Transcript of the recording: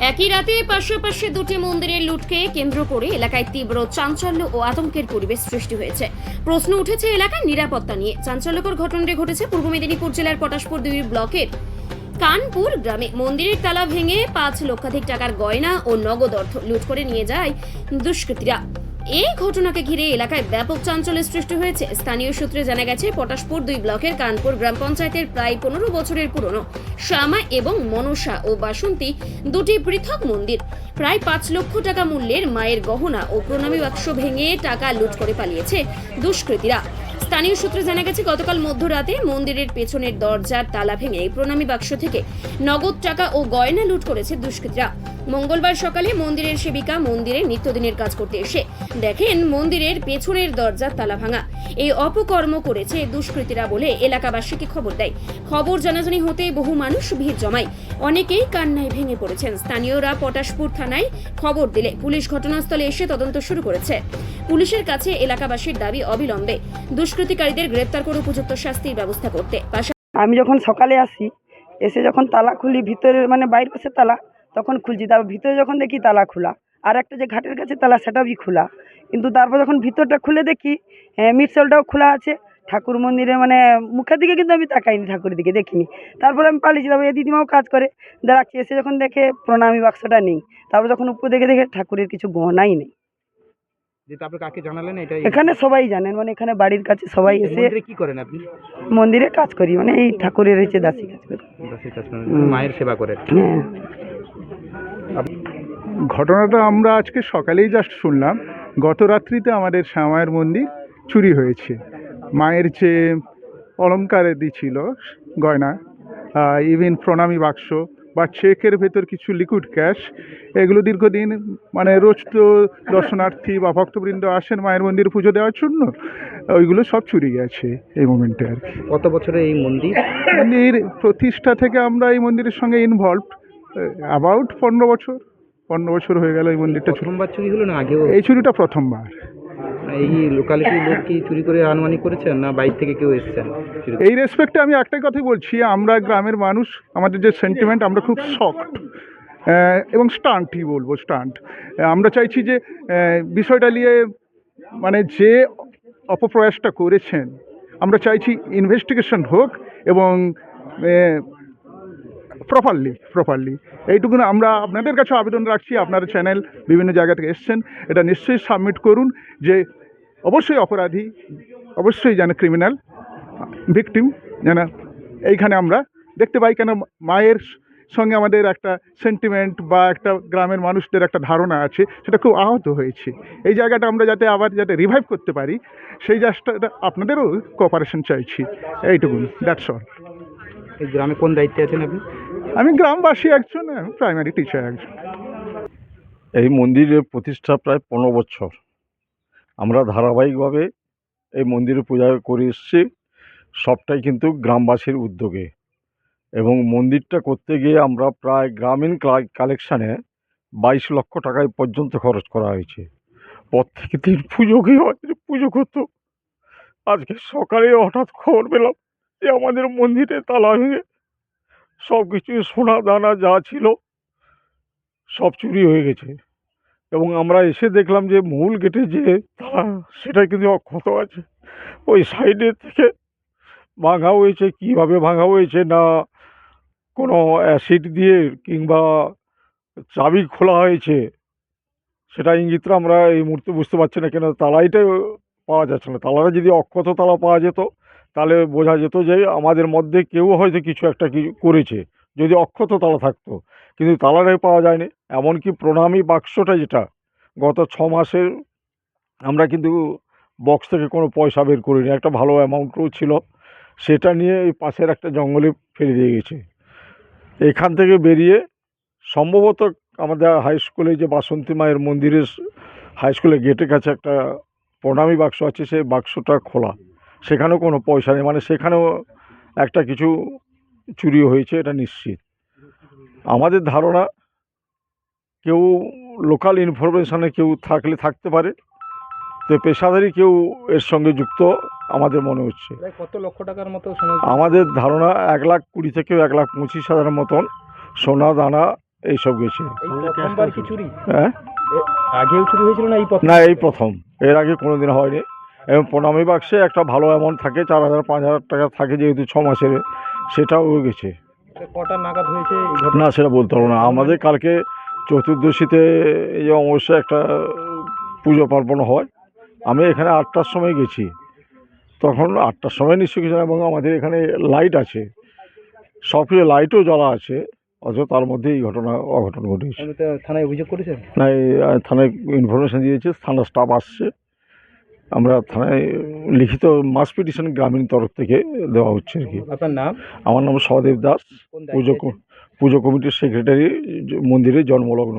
একই রাতে পাশাপাশি দুটি মন্দিরের লুটকে কেন্দ্র করে এলাকায় তীব্র চাঞ্চল্য ও আতঙ্কের পরিবেশ সৃষ্টি হয়েছে। প্রশ্ন উঠেছে এলাকার নিরাপত্তা নিয়ে। চাঞ্চল্যকর ঘটনাটি ঘটেছে পূর্ব মেদিনীপুর জেলার পটাশপুর দুই ব্লকের কানপুর গ্রামে। মন্দিরের তালা ভেঙে পাঁচ লক্ষাধিক টাকার গয়না ও নগদ অর্থ লুট করে নিয়ে যায় দুষ্কৃতীরা। এই ঘটনাকে ঘিরে এলাকায় ব্যাপক চাঞ্চল্য সৃষ্টি হয়েছে। স্থানীয় সূত্রে জানা গেছে, পটাশপুর দুই ব্লকের কানপুর গ্রাম পঞ্চায়েতের প্রায় পনেরো বছরের পুরনো শ্যামা এবং মনসা ও বাসন্তী দুটি পৃথক মন্দির। প্রায় পাঁচ লক্ষ টাকা মূল্যের মায়ের গহনা ও প্রণামী বাক্স ভেঙে টাকা লুট করে পালিয়েছে দুষ্কৃতীরা। স্থানীয় সূত্রে জানা গেছে, গতকাল মধ্যরাতে মন্দিরের পেছনের দরজার তালা ভেঙে প্রণামী বাক্স থেকে নগদ টাকা ও গয়না লুট করেছে দুষ্কৃতীরা। মঙ্গলবার সকালে মন্দিরের সেবিকা মন্দিরে নিত্যদিনের কাজ করতে এসে দেখেন মন্দিরের পেছনের দরজার তালা ভাঙা। এই অপকর্ম করেছে দুষ্কৃতীরা বলে এলাকাবাসীকে খবর দেয়। খবর জানাজানি হতে বহু মানুষ ভিড় জমায়। অনেকেই কান্নায় ভেঙে পড়েছেন। স্থানীয়রা পটাশপুর থানায় খবর দিলে পুলিশ ঘটনাস্থলে এসে তদন্ত শুরু করেছে। পুলিশের কাছে এলাকাবাসীর দাবি অবিলম্বে। দুষ্কৃতিকারীদের গ্রেপ্তার করে উপযুক্ত শাস্তির ব্যবস্থা করতে। আমি যখন সকালে আসি, এসে যখন তালা খুলি ভিতরে মানে বাইরে পাশে তালা, তখন খুলছি। তারপর ভিতরে যখন দেখি তালা খোলা, আর একটা যে ঘাটের কাছে তালা সেটাও খোলা। কিন্তু তারপর যখন ভিতরটা খুলে দেখি মিটসলটাও খোলা আছে। ঠাকুর মন্দিরে মানে মুখের দিকে কিন্তু আমি তাকাইনি ঠাকুরের দিকে, দেখিনি। তারপরে আমি পালিয়েছি তারপর এই দিদিমাও কাজ করে। দাঁড়াচ্ছি এসে যখন দেখে প্রণামী বাক্সটা নেই। তারপর যখন উপর দেখে দেখে ঠাকুরের কিছু গহনাই নেই। কাকে জানালেন? এখানে সবাই জানেন মানে এখানে বাড়ির কাছে সবাই এসে মন্দিরে কি করেন আপনি? মন্দিরে কাজ করি মানে এই ঠাকুরের হচ্ছে দাসী কাজ করি। মায়ের সেবা করে। হ্যাঁ। ঘটনাটা আমরা আজকে সকালেই জাস্ট শুনলাম। গত রাত্রিতে আমাদের শ্যামায়ের মন্দির চুরি হয়েছে। মায়ের যে অলঙ্কারাদি ছিল গয়না ইভেন প্রণামী বাক্স বা চেকের ভেতর কিছু লিকুইড ক্যাশ এগুলো দীর্ঘদিন মানে রোজ তো দর্শনার্থী বা ভক্তবৃন্দ আসেন মায়ের মন্দির পুজো দেওয়ার জন্য ওইগুলো সব চুরি গেছে এই মোমেন্টে আর কি। কত বছরে এই মন্দির? মন্দির প্রতিষ্ঠা থেকে আমরা এই মন্দিরের সঙ্গে ইনভলভড অ্যাবাউট পনেরো বছর পনেরো বছর হয়ে গেল এই মন্দিরটা প্রথমবার চুরি হলো না আগেও? এই চুরিটা প্রথমবার। এই লোকালিটির লোক কি চুরি করে আনুমানিক করেছেন না বাইরে থেকে কেউ এসেছেন? এই রেসপেক্টে আমি একটাই কথাই বলছি, আমরা গ্রামের মানুষ, আমাদের যে সেন্টিমেন্ট আমরা খুব শক্ট এবং স্টান্টই বলব স্টান্ট আমরা চাইছি যে বিষয়টা নিয়ে মানে যে অপপ্রয়াসটা করেছেন, আমরা চাইছি ইনভেস্টিগেশন হোক এবং প্রপারলি প্রপারলি এইটুকু আমরা আপনাদের কাছে আবেদন রাখছি, আপনারা চ্যানেল বিভিন্ন জায়গা থেকে এসছেন, এটা নিশ্চয়ই সাবমিট করুন যে অবশ্যই অপরাধী, অবশ্যই যেন ক্রিমিনাল ভিকটিম যেন এইখানে আমরা দেখতে পাই কেন মায়ের সঙ্গে আমাদের একটা সেন্টিমেন্ট বা একটা গ্রামের মানুষদের একটা ধারণা আছে, সেটা খুব আহত হয়েছে। এই জায়গাটা আমরা যাতে আবার যাতে রিভাইভ করতে পারি, সেই জাস্টটা আপনাদেরও কোঅপারেশন চাইছি। এইটুকুন দ্যাটস অল এই গ্রামে কোন দায়িত্বে আছেন আপনি? আমি গ্রামবাসী একজন প্রাইমারি টিচার একজন। এই মন্দিরের প্রতিষ্ঠা প্রায় পনেরো বছর। আমরা ধারাবাহিকভাবে এই মন্দিরে পূজা করে এসেছি, সবটাই কিন্তু গ্রামবাসীর উদ্যোগে। এবং মন্দিরটা করতে গিয়ে আমরা প্রায় গ্রামীণ কালেকশানে বাইশ লক্ষ টাকায় পর্যন্ত খরচ করা হয়েছে। প্রত্যেক দিন পুজো গিয়ে আমাদের পুজো করতো। আজকে সকালে হঠাৎ খবর পেলাম যে আমাদের মন্দিরে তালা ভেঙে সব কিছু, সোনা দানা যা ছিল সব চুরি হয়ে গেছে। এবং আমরা এসে দেখলাম যে মূল গেটে যে তালা, সেটা কিন্তু অক্ষত আছে। ওই সাইডের থেকে ভাঙা হয়েছে, কীভাবে ভাঙা হয়েছে না কোনো অ্যাসিড দিয়ে কিংবা চাবি খোলা হয়েছে, সেটা ইঙ্গিতটা আমরা এই মুহূর্তে বুঝতে পারছি না কেন তালাইটাই পাওয়া যাচ্ছে না। তালাটা যদি অক্ষত তালা পাওয়া যেত তাহলে বোঝা যেত যে আমাদের মধ্যে কেউ হয়তো কিছু একটা কিছু করেছে। যদি অক্ষত তালা থাকতো, কিন্তু তালাটাই পাওয়া যায়নি। এমনকি প্রণামী বাক্সটা যেটা, গত ছ মাসের আমরা কিন্তু বক্স থেকে কোনো পয়সা বের করিনি। একটা ভালো অ্যামাউন্টও ছিল। সেটা নিয়ে এই পাশের একটা জঙ্গলে ফেলে দিয়ে গেছে। এখান থেকে বেরিয়ে সম্ভবত আমাদের হাই স্কুলে যে বাসন্তী মায়ের মন্দিরের হাই স্কুলের গেটের কাছে একটা প্রণামী বাক্স আছে, সেই বাক্সটা খোলা। সেখানেও কোনো পয়সা নেই। মানে সেখানেও একটা কিছু চুরি হয়েছে এটা নিশ্চিত। আমাদের ধারণা কেউ লোকাল ইনফরমেশনে কেউ থাকলে থাকতে পারে তো পেশাদারি কেউ এর সঙ্গে যুক্ত আমাদের মনে হচ্ছে। কত লক্ষ টাকার মতো আমাদের ধারণা এক লাখ কুড়ি থেকে এক লাখ পঁচিশ হাজার মতন সোনা দানা এইসব গেছে। হ্যাঁ? আগেও চুরি হয়েছিল না এই প্রথম? না এই প্রথম। এর আগে কোনোদিন হয়নি। প্রণামী বাক্সে একটা ভালো অ্যামাউন্ট থাকে চার হাজার পাঁচ হাজার টাকা থাকে যেহেতু ছ মাসের সেটাও গেছে। কটা নাগাদ হয়েছে না সেটা বলতে পারব না। আমাদের কালকে চতুর্দশীতে এই অমাবস্যা একটা পুজো পার্বণ হয়। আমি এখানে আটটার সময় গেছি। তখন আটটার সময় নিশ্চয়ই কিছু এবং আমাদের এখানে লাইট আছে। সব কিছু লাইটও জ্বলা আছে অথচ তার মধ্যে এই ঘটনা অঘটন ঘটেছে। থানায় অভিযোগ করেছেন? না থানায় ইনফরমেশন দিয়েছে থানার স্টাফ আসছে। আমরা থানায় লিখিত মাস পিটিশন গ্রামীণ তরফ থেকে দেওয়া হচ্ছে আর কি। আপনার নাম? আমার নাম সহদেব দাস। পুজো পুজো কমিটির সেক্রেটারি মন্দিরে জন্মলগ্ন